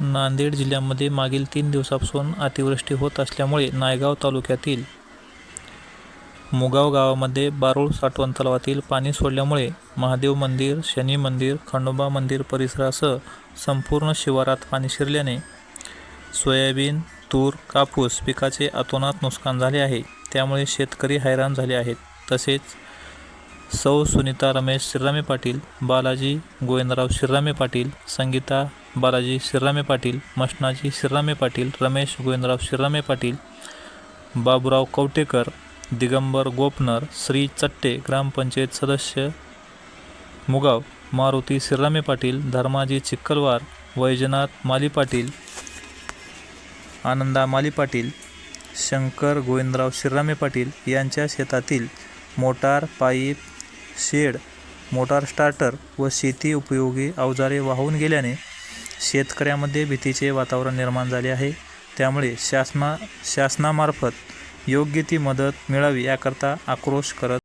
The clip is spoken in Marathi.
नांदेड जिल्ह्यामध्ये मागील तीन दिवसापासून अतिवृष्टी होत असल्यामुळे नायगाव तालुक्यातील मुगाव गावामध्ये बारूळ साठवण तलावातील पाणी सोडल्यामुळे महादेव मंदिर शनी मंदिर खंडोबा मंदिर परिसरासह संपूर्ण शिवारात पाणी शिरल्याने सोयाबीन तूर कापूस पिकाचे अतोनात नुकसान झाले आहे. त्यामुळे शेतकरी हैराण झाले आहेत. तसेच सौ सुनीता रमेश श्रीरामे पाटील बालाजी गोविंदराव श्रीरामे पाटील संगीता बालाजी शिर्रामे पाटील मशनाजी श्रीरामे पाटील रमेश गोविंदराव शिरामे पाटील बाबुराव कवटेकर दिगंबर गोपनर श्री चट्टे ग्रामपंचायत सदस्य मुगाव मारुती शिर्रामे पाटील धर्माजी चिक्कलवार वैजनाथ माली पाटील आनंदा माली पाटील शंकर गोविंदराव श्रीरामे पाटील यांच्या शेतातील motor pipe shed motor starter व शेती उपयोगी अवजारे वाहून गेल्याने शेतकऱ्यामध्ये भीतीचे वातावरण निर्माण झाले आहे. त्यामुळे शासना शासनामार्फत योग्य ती मदत मिळावी याकरता आक्रोश करत